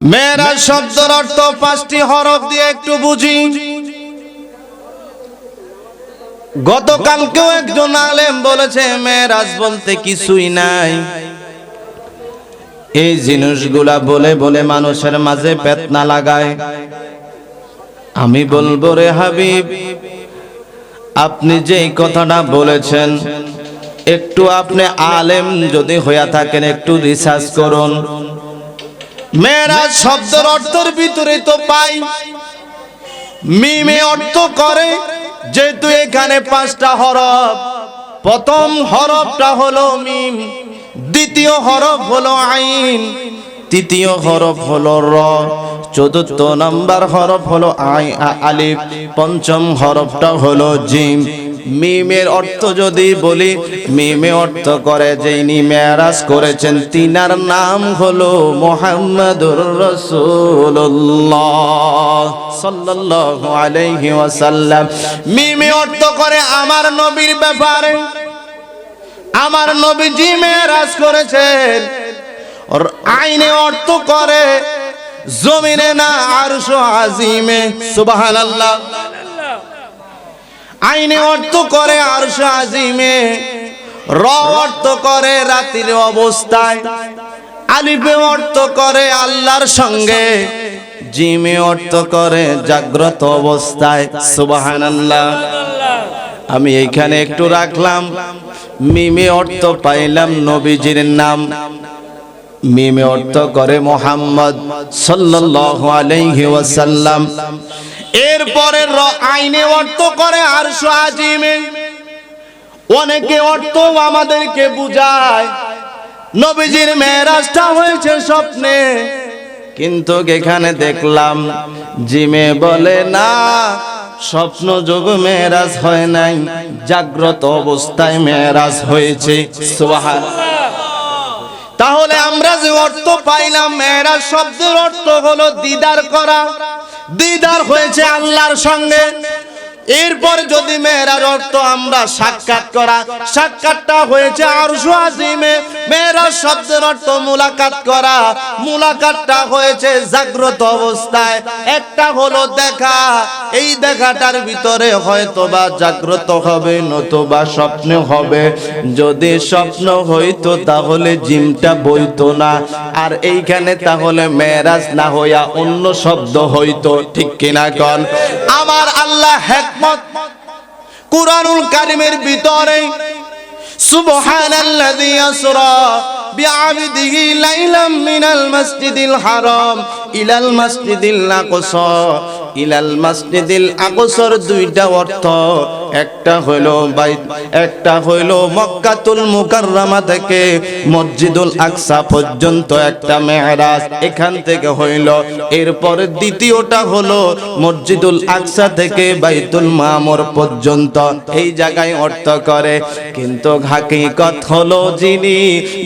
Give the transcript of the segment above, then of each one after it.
মেয়েরা শব্দের অর্থ পাঁচটি হরফ দিয়ে একটু বুঝি। গতকালকেও একজন আলেম বলেছে মেয়েরাজ বলতে কিছুই নাই। এই জিনিসগুলা বলে বলে মানুষের মাঝে পেতনা লাগায়। আমি বলব রে হাবিব আপনি যে এই কথাটা বলেছেন একটু আপনি আলেম যদি হইয়া থাকেন একটু রিসার্চ করুন। মেয়েরা শব্দের অর্থের ভিতরে তো পাই। মিমে অর্থ করে যেহেতু এখানে পাঁচটা হরফ। প্রথম হরফটা হলো মিম, দ্বিতীয় হরফ হলো আইন, তৃতীয় হরফ হলো র, চতুর্থ নাম্বার হরফ হলো আই আলিফ, পঞ্চম হরফটা হলো জিম। মিমের অর্থ যদি বলি, মিমে অর্থ করে যিনি মেরাজ করেছেন, তিনার নাম হলো মোহাম্মদুর রাসূলুল্লাহ সাল্লাল্লাহু আলাইহি মিমে অর্থ করে আমার নবীর ব্যাপারে। আমার নবীজি মেরাজ করেছেন। আইনে অর্থ করে, জমিনে না আরশ আজিমে, সুবহানাল্লাহ। আইনে অর্থ করে আরশ আজিমে র অর্থ করে রাতের অবস্থায় আলিফে অর্থ করে আল্লাহর সঙ্গে জিমে অর্থ করে জাগ্রত অবস্থায় সুবহানাল্লাহ। আমি এইখানে একটু রাখলাম মিমে অর্থ পাইলাম নবীজির নাম। মিমে অর্থ করে মোহাম্মদ সাল্লাল্লাহু আলাইহি ওয়াসাল্লাম। এরপরে আইনে অর্থ করে আর আজিমে অনেকে অর্থ আমাদেরকে বুঝায়। নবীজির মেরাজটা হয়েছে স্বপ্নে। কিন্তু এখানে দেখলাম, জিমে বলে, না, স্বপ্ন যোগ মেরাজ হয় নাই। জাগ্রত অবস্থায় মেরাজ হয়েছে। সুবহান তাহলে আমরা যে অর্থ পাইলাম মেয়েরা শব্দের অর্থ হলো দিদার করা। দিদার হয়েছে আল্লাহর সঙ্গে। এরপর যদি মেয়েরার অর্থ আমরা সাক্ষাৎ করা, সাক্ষাৎটা হয়েছে আর শব্দের অর্থ মুলাকাত করা। মুলাকাতটা হয়েছে জাগ্রত অবস্থায়। একটা হলো দেখা। এই দেখাটার ভিতরে হয়তো বা জাগ্রত হবে, নতুবা স্বপ্ন হবে। যদি স্বপ্ন হইতো তাহলে জিমটা বইতো না। আর এইখানে তাহলে মেরাজ না হইয়া অন্য শব্দ হইতো, ঠিক কিনা কন? আমার আল্লাহ হেকমত। কুরআনুল কারিমের ভিতরে, সুবহানাল্লাযী আসরা বিআবদিহি ليلا من المسجد الحرام ইলাল المسجد الأقصى ইলাল المسجد الأقصى দুইটা অর্থ একটা হইল বাইত, একটা হইল মক্কাতুল মুকাররমা থেকে মসজিদুল আকসা পর্যন্ত একটা মেহরাজ এখান থেকে হইল। এরপরে দ্বিতীয়টা হলো মসজিদুল আকসা থেকে বাইতুল মামুর পর্যন্ত। এই জায়গায় অর্থ করে, কিন্তু হাকিকত হলো যিনি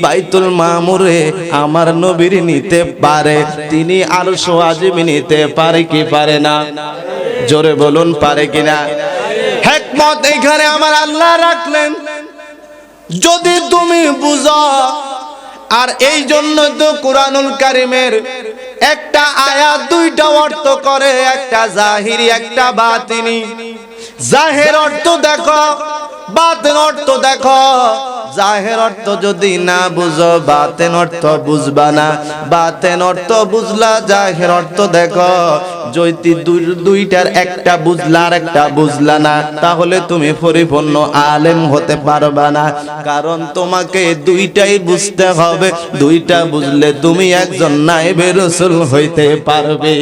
বাইতুল মামুরে আমার নবীর নিতে পারে, তিনি আরও সোয়াজিবি নিতে পারে কি পারে না? জোরে বলুন, পারে কিনা? হেকমত এখানে আমার আল্লাহ রাখলেন। যদি তুমি বুঝো, আর এই জন্য তো কোরআনুল কারিমের একটা আয়াত, দুইটা অর্থ করে, একটা জাহিরি, একটা বাতিনি। জাহের অর্থ দেখো, বাতেন অর্থ দেখো। জাহের অর্থ যদি না বুঝো, বাতেন অর্থ বুঝবা না। বাতেন অর্থ বুঝলা, জাহের অর্থ দেখো। যদি দুই- দুইটার একটা বুঝলা আর একটা বুঝলা না। তাহলে তুমি পরিপূর্ণ আলেম হতে পারবা না। কারণ তোমাকে দুইটাই বুঝতে হবে। দুইটা বুঝলে তুমি একজন নাইবে রসুল হইতে পারবে।